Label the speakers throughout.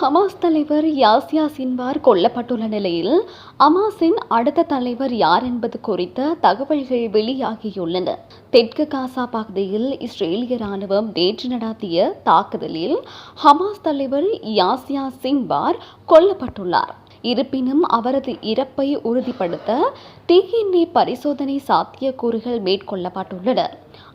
Speaker 1: Hamas தலைவர் யாசியா Sinwar கொல்லப்பட்டுள்ள நிலையில் ஹமாஸின் அடுத்த தலைவர் யார் என்பது குறித்த தகவல்கள் வெளியாகியுள்ளன. தெற்கு காசா பகுதியில் இஸ்ரேலிய ராணுவம் நேற்று நடாத்திய தாக்குதலில் ஹமாஸ் தலைவர் யாசியா சின்வார் கொல்லப்பட்டுள்ளார். இருப்பினும் அவரது இறப்பை உறுதிப்படுத்த டிஎன்ஏ பரிசோதனை சாத்தியக்கூறுகள் மேற்கொள்ளப்பட்டுள்ளன.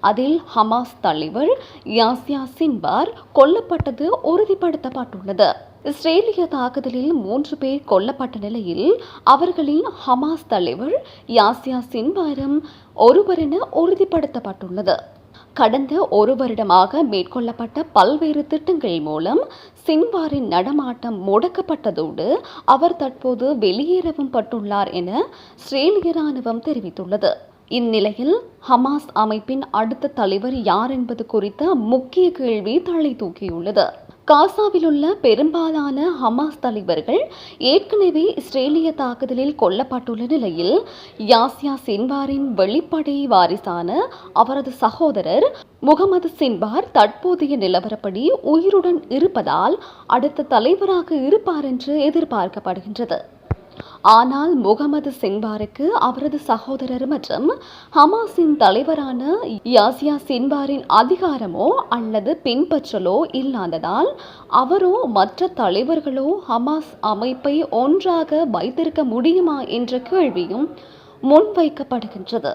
Speaker 1: அதில் ஹமாஸ் தலைவர் யாசியா சின்பார் கொல்லப்பட்டது உறுதிப்படுத்தப்பட்டுள்ளது. இஸ்ரேலிய தாக்குதலில் மூன்று பேர் கொல்லப்பட்ட நிலையில் அவர்களின் ஹமாஸ் தலைவர் யாசியா சின்பாரும் ஒருவரென உறுதிப்படுத்தப்பட்டுள்ளது. கடந்த ஒரு வருடமாக மேற்கொள்ளப்பட்ட பல்வேறு திட்டங்கள் மூலம் சின்வாரின் நடமாட்டம் முடக்கப்பட்டதோடு அவர் தற்போது வெளியேறவும் பட்டுள்ளார் என ஸ்ரேலிய ராணுவம் தெரிவித்துள்ளது. இந்நிலையில் ஹமாஸ் அமைப்பின் அடுத்த தலைவர் யார் என்பது குறித்த முக்கிய கேள்வி தலை தூக்கியுள்ளது. காசாவில் உள்ள பெரும்பாலான ஹமாஸ் தலைவர்கள் ஏற்கனவே இஸ்ரேலிய தாக்குதலில் கொல்லப்பட்டுள்ள நிலையில் யாசியா சின்வாரின் வெளிப்படை வாரிசான அவரது சகோதரர் முகமது சின்வார் தற்போதைய நிலவரப்படி உயிருடன் இருப்பதால் அடுத்த தலைவராக இருப்பார் என்று எதிர்பார்க்கப்படுகின்றது. ஆனால் முகமது சின்வாருக்கு அவரது சகோதரர் மற்றும் ஹமாஸின் தலைவரான யாசியா சின்வாரின் அதிகாரமோ அல்லது பின்பற்றலோ இல்லாததால் அவரோ மற்ற தலைவர்களோ ஹமாஸ் அமைப்பை ஒன்றாக வைத்திருக்க முடியுமா என்ற கேள்வியும் முன்வைக்கப்படுகின்றது.